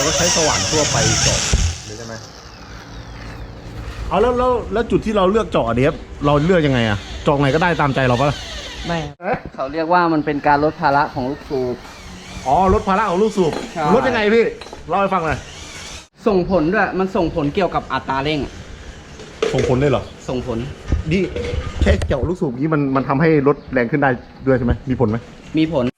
เราก็ใช้สว่านทั่วไปเจาะเลยใช่ไหมเอาแล้วแล้วแล้วจุดที่เราเลือกเจาะอันเนี้ยเราเลือกยังไงอะเจาะไงก็ได้ตามใจเราปะล่ะไม่ครับเขาเรียกว่ามันเป็นการลดภาระของลูกสูบ อ๋อลดภาระของลูกสูบใช่ ลดยังไงพี่เล่าให้ฟังหน่อยส่งผลด้วย มันส่งผลเกี่ยวกับอัตราเร่ง ส่งผลได้เหรอส่งผล นี่แค่เจาะลูกสูบนี้มันมันทำให้รถแรงขึ้นได้ด้วยใช่ไหมมีผลไหมมีผล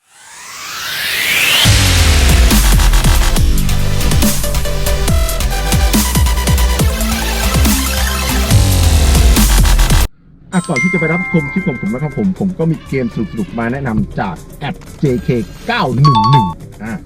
ก่อนที่จะไปรับชมคลิปของผมนะครับผม ผมก็มีเกมสนุกๆมาแนะนำจากแอป JK 911อะ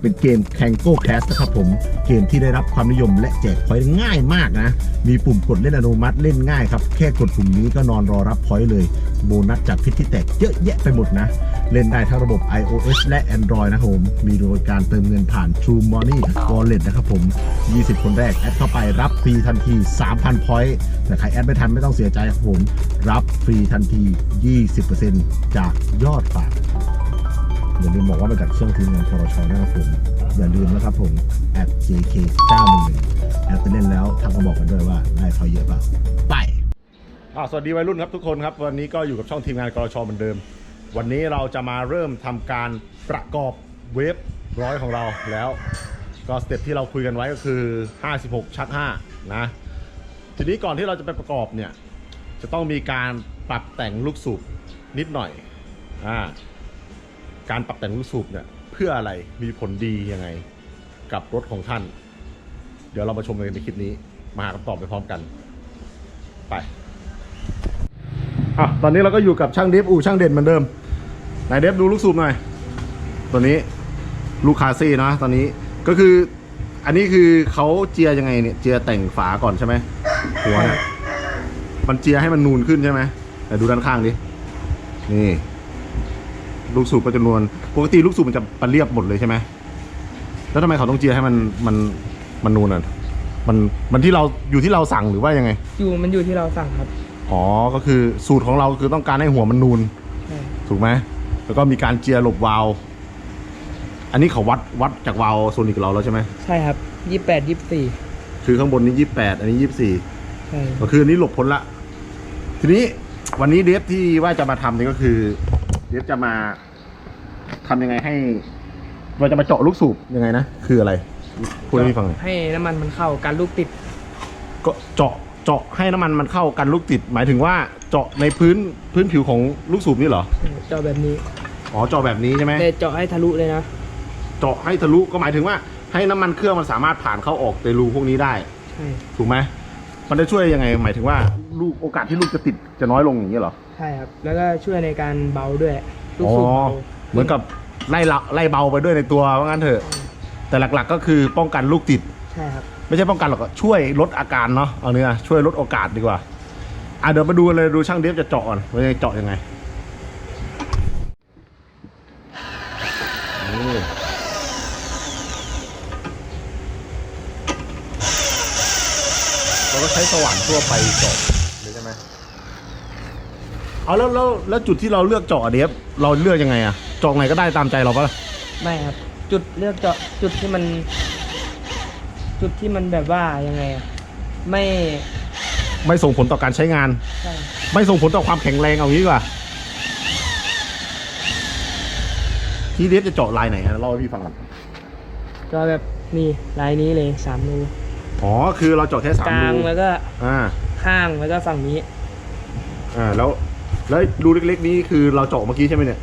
เป็นเกม Kango Cast นะครับผม เกมที่ได้รับความนิยมและแจกพอยต์ง่ายมากนะ มีปุ่มกดเล่นอัตโนมัติเล่นง่ายครับ แค่กดปุ่มนี้ก็นอนรอรับพอยต์เลย โบนัสจากพิษที่แตกเยอะแยะไปหมดนะ เล่นได้ทั้งระบบ iOS และ Android นะครับผม มีบริการเติมเงินผ่าน True Money Wallet นะครับผม 20 คนแรก แอดเข้าไปรับฟรีทันที 3,000พอยต์แต่ใครแอดไม่ทันไม่ต้องเสียใจครับผม รับฟรีทันที 20%จากยอดฝากอย่าลืมบอกว่ามาจากช่วงทีมงานคอรชนะครับผม อย่าลืมนะครับผม at jk 911แอดไปเล่นแล้วทักมาบอกกันด้วยว่าได้พอเยอะเปล่าไปสวัสดีวัยรุ่นครับทุกคนครับ วันนี้ก็อยู่กับช่องทีมงานกรชเหมือนเดิม วันนี้เราจะมาเริ่มทำการประกอบเวฟร้อยของเราแล้ว ก็สเต็ปที่เราคุยกันไว้ก็คือ 56 ชัก 5 นะ ทีนี้ก่อนที่เราจะไปประกอบเนี่ย จะต้องมีการปรับแต่งลูกสูบนิดหน่อยอ่าการปรับแต่งลูกสูบเนี่ยเพื่ออะไรมีผลดียังไงกับรถของท่าน เดี๋ยวเรามาชมกันในคลิปนี้ มาหาคำตอบไปพร้อมกัน ไป อะตอนนี้เราก็อยู่กับช่างเดฟอู่ช่างเด่นเหมือนเดิมไหนเดฟดูลูกสูบหน่อย ตัวนี้ลูกคาซี่นะตอนนี้ก็คือ อันนี้คือเขาเจียยังไงเนี่ยเจียแต่งฝาก่อนใช่ไหมหัวเนี่ยมันเจียให้มันนูนขึ้นใช่ไหมไหนดูด้านข้างดินี่ ลูกสูบก็จะนวลปกติลูกสูบมันจะมันเรียบหมดเลยใช่ไหมแล้วทำไมเขาต้องเจียให้มันมันมันนูนอะมันมันที่เราอยู่ที่เราสั่งหรือว่ายังไง อยู่มันอยู่ที่เราสั่งครับ อ๋อ ก็คือสูตรของเราคือต้องการให้หัวมันนูนใช่ถูกไหม แล้วก็มีการเจียหลบวาล์วอันนี้เขาวัดวัดจากวาล์วโซนิกเราแล้วใช่ไหม ใช่ครับยี่แปดยี่สี่คือข้างบนนี้ยี่แปดอันนี้ยี่สี่ใช่ก็คืออันนี้หลบพ้นละ ทีนี้วันนี้เดฟที่ว่าจะมาทำนี่ก็คือเดฟจะมาทำยังไงให้ เราจะมาเจาะลูกสูบยังไงนะ คืออะไรพูดให้พี่ฟังหน่อยให้น้ำมันมันเข้าการลูกติด ก็เจาะ เจาะให้น้ำมันมันเข้ากันลูกติด หมายถึงว่าเจาะในพื้นพื้นผิวของลูกสูบนี่เหรอ เจาะแบบนี้อ๋อเจาะแบบนี้ใช่ไหมแต่เจาะให้ทะลุเลยนะ เจาะให้ทะลุก็หมายถึงว่า ให้น้ำมันเครื่องมันสามารถผ่านเข้าออกในรูพวกนี้ได้ ใช่ ถูกไหมมันจะช่วยยังไง หมายถึงว่าลูกโอกาสที่ลูกจะติดจะน้อยลงอย่างนี้เหรอ ใช่ครับ แล้วก็ช่วยในการเบาด้วย ลูกอ๋อสูบเบา เหมือนกับไล่ละไล่เบาไปด้วยในตัวว่างั้นเถอะ แต่หลักๆก็คือป้องกันลูกติด ใช่ครับ ไม่ใช่ป้องกันหรอกช่วยลดอาการเนาะเอาเนื้อช่วยลดโอกาสดีกว่าอะเดี๋ยวมาดูเลยดูช่างเดฟจะเจาะก่อนว่าจะเจาะยังไงเราก็ใช้สว่านทั่วไปเจาะใช่ไหมเอาแล้วแล้วแล้วจุดที่เราเลือกเจาะเดฟเราเลือกยังไงอะเจาะไงก็ได้ตามใจเราป่ะไม่ครับ จุดเลือกเจาะจุดที่มัน จุดที่มันแบบว่ายังไงอะไม่ไม่ส่งผลต่อการใช้งาน ใช่ไม่ส่งผลต่อความแข็งแรงเอางี้ดีกว่าที่เดฟจะเจาะลายไหนฮะเล่าให้พี่ฟังก่อนเจาะแบบนี่ลายนี้เลยสามรูอ๋อคือเราเจาะแค่สามกลางรูแล้วก็อ่าข้างแล้วก็ฝั่งนี้ อ่าแล้วแล้วรูเล็กๆ นี้คือเราเจาะเมื่อกี้ใช่ไหมเนี่ย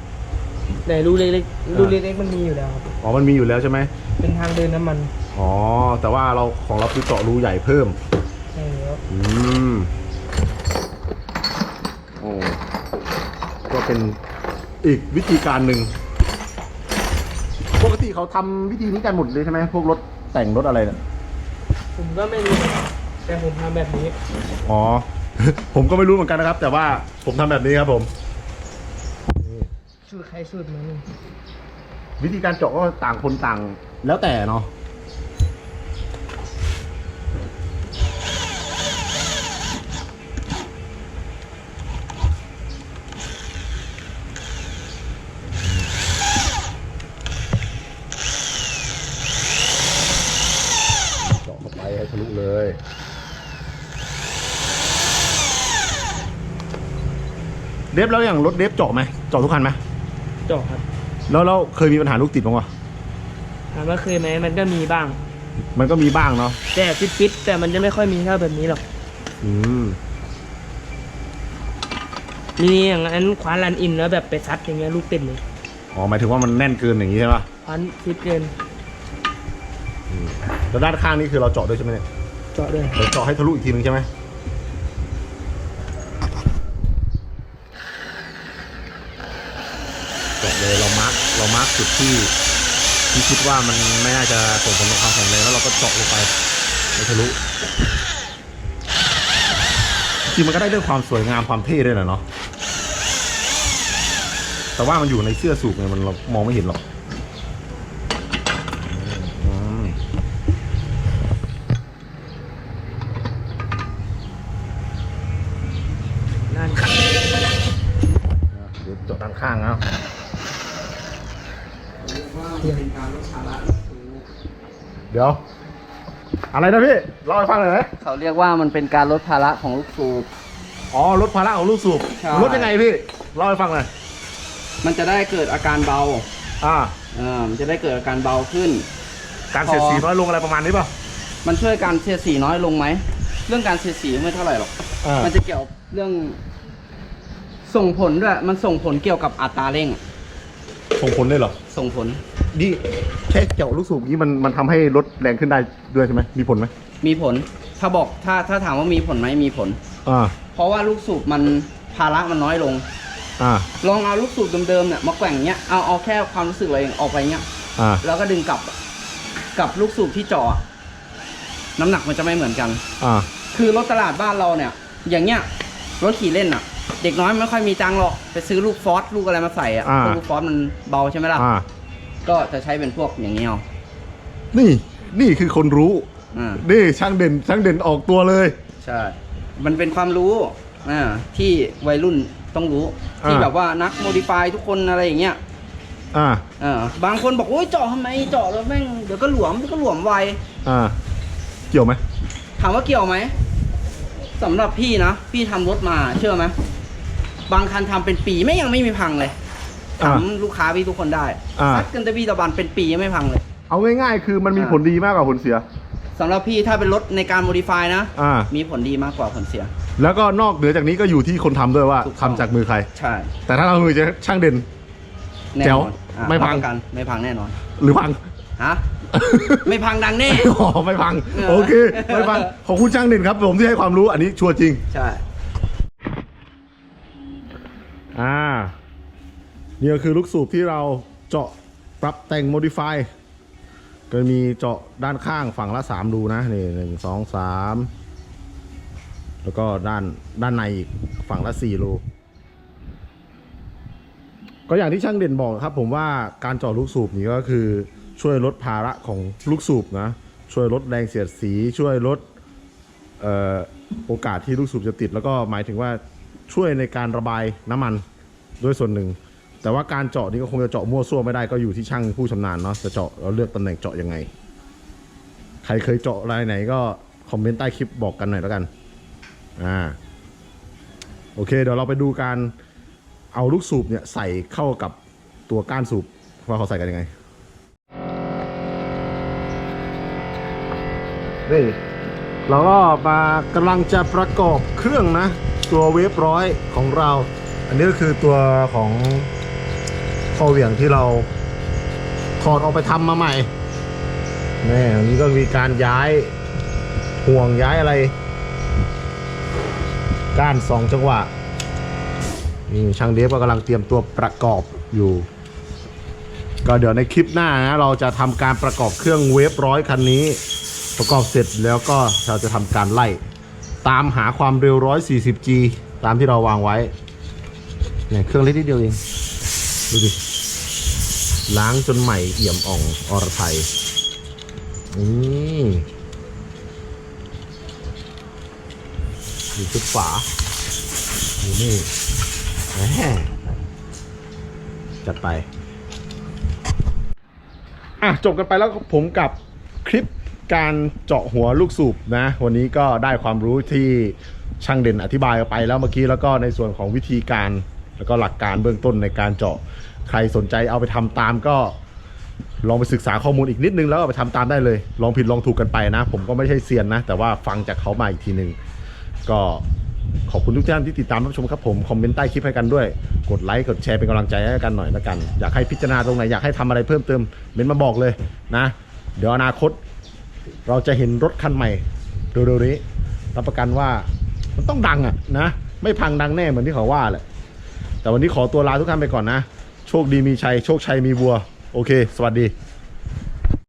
แต่รูเล็กๆรูเล็กๆมันมีอยู่แล้วครับอ๋อมันมีอยู่แล้วใช่ไหมเป็นทางเดินน้ำมัน อ๋อ แต่ว่าเราของเราคือเจาะรูใหญ่เพิ่ม ใช่แล้วอืมโอ้ก็เป็นอีกวิธีการหนึ่ง ปกติเขาทำวิธีนี้กันหมดเลยใช่ไหมพวกรถแต่งรถอะไรเนี่ย ผมก็ไม่รู้แต่ผมทำแบบนี้ อ๋อ ผมก็ไม่รู้เหมือนกันนะครับ แต่ว่าผมทำแบบนี้ครับผม สูตรใครสูตรมันวิธีการเจาะก็ต่างคนต่างแล้วแต่เนาะ ทะลุเลย เดฟแล้วอย่างรถเดฟเจาะไหมเจาะทุกคันไหมเจาะครับแล้วเราเคยมีปัญหาลูกติดบ้างวะถามว่าเคยไหมมันก็มีบ้าง มันก็มีบ้างเนาะแต่ฟิตๆแต่มันจะไม่ค่อยมีเท่าแบบนี้หรอกอืมมีอย่างนั้นคว้านรันอินแล้วแบบไปซัดอย่างเงี้ยลูกติดเลยอ๋อหมายถึงว่ามันแน่นเกินอย่างนี้ใช่ปะคว้านฟิตเกิน แล้วด้านข้างนี่คือเราเจาะด้วยใช่ไหมเนี่ยเจาะด้วยเดี๋ยวเจาะให้ทะลุอีกทีนึงใช่ไหมเจาะเลยเรามาร์กเรามาร์กจุดที่ที่คิดว่ามันไม่น่าจะส่งผลต่อความแข็งแรงแล้วเราก็เจาะลงไปให้ทะลุจริงมันก็ได้เรื่องความสวยงามความเท่ด้วยนะเนาะแต่ว่ามันอยู่ในเสื้อสูบไงมันเรามองไม่เห็นหรอกอืม นั่น เดี๋ยวเจาะด้าน ข้างนะเป็นการลดภาระลูกสูบเดี๋ยว อะไรนะพี่เล่าให้ฟังหน่อยนะเขาเรียกว่ามันเป็นการลดภาระของลูกสูบ อ๋อลดภาระของลูกสูบใช่ ลดยังไงพี่เล่าให้ฟังหน่อยมันจะได้เกิดอาการเบาอ่า เออมันจะได้เกิดอาการเบาขึ้น การเสียดสีน้อยลงอะไรประมาณนี้ป่ะมันช่วยการเสียดสีน้อยลงไหม เรื่องการเสียดสีไม่เท่าไหร่หรอก อ่า มันจะเกี่ยวเรื่อง ส่งผลด้วย มันส่งผลเกี่ยวกับอัตราเร่งส่งผลได้เหรอ ส่งผล นี่แค่เจาะลูกสูบนี้มันมันทำให้รถแรงขึ้นได้ด้วยใช่ไหมมีผลไหมมีผล ถ้าบอกถ้าถ้าถามว่ามีผลไหมมีผล อ่า เพราะว่าลูกสูบมันภาระมันน้อยลง อ่า ลองเอาลูกสูบเดิมๆเนี่ยมาแกว่งเงี้ย เอาเอาแค่ความรู้สึกเราเองออกไปเงี้ย อ่า แล้วก็ดึงกลับกับลูกสูบที่เจาะน้ำหนักมันจะไม่เหมือนกัน อ่า คือรถตลาดบ้านเราเนี่ย อย่างเงี้ยรถขี่เล่นอะ เด็กน้อยไม่ค่อยมีตังค์หรอกไปซื้อลูกฟอสลูกอะไรมาใส่อะอ่า เพราะลูกฟอสมันเบาใช่ไหมล่ะอ่า ก็จะใช้เป็นพวกอย่างเงี้ยเอานี่ นี่คือคนรู้ อ่า นี่ช่างเด่นช่างเด่นออกตัวเลย ใช่ มันเป็นความรู้อ่าที่วัยรุ่นต้องรู้ที่อ่าแบบว่านักโมดิฟายทุกคนอะไรอย่างเงี้ยอ่าอ่าบางคนบอกโอ้ยเจาะทำไมเจาะแล้วแม่งเดี๋ยวก็หลวมเดี๋ยวก็หลวมไวอ่า เกี่ยวไหมถามว่าเกี่ยวไหมสำหรับพี่นะ พี่ทำรถมาเชื่อไหม บางคันทำเป็นปีไม่ยังไม่มีพังเลยถามลูกค้าพี่ทุกคนได้อ่า ซัดกันตะบีตะบันเป็นปียังไม่พังเลยเอาง่ายๆ คือมันมีอ่าผลดีมากกว่าผลเสีย สำหรับพี่ถ้าเป็นรถในการโมดิฟายนะ อ่า มีผลดีมากกว่าผลเสีย แล้วก็นอกเหนือจากนี้ก็อยู่ที่คนทำด้วยว่าถูกทำต้อง จากมือใคร ใช่แต่ถ้าเรามือจะช่างเด่น แน่แจ๋นวอนอะไม่พัง รับประกันไม่พังแน่นอนหรือพัง ฮะ ไม่พังดังแน่ อ๋อไม่พัง เออ โอเค ไม่พัง ขอบคุณช่างเด่นครับ ผมที่ให้ความรู้อันนี้ชัวร์จริง ใช่ อ่านี่ก็คือลูกสูบที่เราเจาะปรับแต่งโมดิฟายก็มีเจาะด้านข้างฝั่งละสามรูนะนี่หนึ่งสองสามแล้วก็ด้านด้านในอีกฝั่งละสี่รูก็อย่างที่ช่างเด่นบอกครับ ผมว่าการเจาะลูกสูบนี้ก็คือช่วยลดภาระของลูกสูบนะช่วยลดแรงเสียดสีช่วยลดออโอกาสที่ลูกสูบจะติด แล้วก็หมายถึงว่า ช่วยในการระบายน้ำมันด้วยส่วนหนึ่ง แต่ว่าการเจาะนี้ก็คงจะเจาะมั่วซั่วไม่ได้ก็อยู่ที่ช่างผู้ชำนาญเนาะจะเจาะเราเลือกตำแหน่งเจาะยังไง ใครเคยเจาะรายไหนก็คอมเมนต์ใต้คลิปบอกกันหน่อยแล้วกันอ่าโอเค เดี๋ยวเราไปดูการเอาลูกสูบเนี่ยใส่เข้ากับตัวก้านสูบว่าเขาใส่กันยังไงนี่ เราก็มากำลังจะประกอบเครื่องนะ ตัวเวฟร้อยของเรา อันนี้ก็คือตัวของข้อเหวี่ยงที่เราถอดออกไปทำมาใหม่นี่อันนี้ก็มีการย้ายห่วงย้ายอะไร ก้านสองจังหวะนี่ช่างเดฟก็กำลังเตรียมตัวประกอบอยู่ ก็เดี๋ยวในคลิปหน้านะเราจะทำการประกอบเครื่องเวฟร้อยคันนี้ ประกอบเสร็จแล้วก็เราจะทำการไล่ ตามหาความเร็ว 140G ตามที่เราวางไว้เนี่ยเครื่องเล็กนิดเดียวเอง ดูดิ ล้างจนใหม่เอี่ยมอ่องอรไทยนี่ดูชุดฝาดูนี่แหมจัดไป อะ จบกันไปแล้วผมกับคลิป การเจาะหัวลูกสูบนะ วันนี้ก็ได้ความรู้ที่ช่างเด่นอธิบายไปแล้วเมื่อกี้แล้วก็ในส่วนของวิธีการ แล้วก็หลักการเบื้องต้นในการเจาะใครสนใจเอาไปทำตามก็ลองไปศึกษาข้อมูลอีกนิดนึงแล้วเอาไปทำตามได้เลย ลองผิดลองถูกกันไปนะ ผมก็ไม่ใช่เซียนนะ แต่ว่าฟังจากเขามาอีกทีหนึ่งก็ขอบคุณทุกท่านที่ติดตามรับชมครับผม คอมเมนต์ใต้คลิปให้กันด้วย กดไลค์กดแชร์เป็นกำลังใจให้กันหน่อยละกัน อยากให้พิจารณาตรงไหนอยากให้ทำอะไรเพิ่มเติมเม้นต์มาบอกเลยนะ เดี๋ยวอนาคต เราจะเห็นรถคันใหม่เร็วๆนี้รับประกันว่ามันต้องดังอะนะ ไม่พังดังแน่เหมือนที่เขาว่าแหละ แต่วันนี้ขอตัวลาทุกท่านไปก่อนนะ โชคดีมีชัย โชคชัยมีวัว โอเค สวัสดี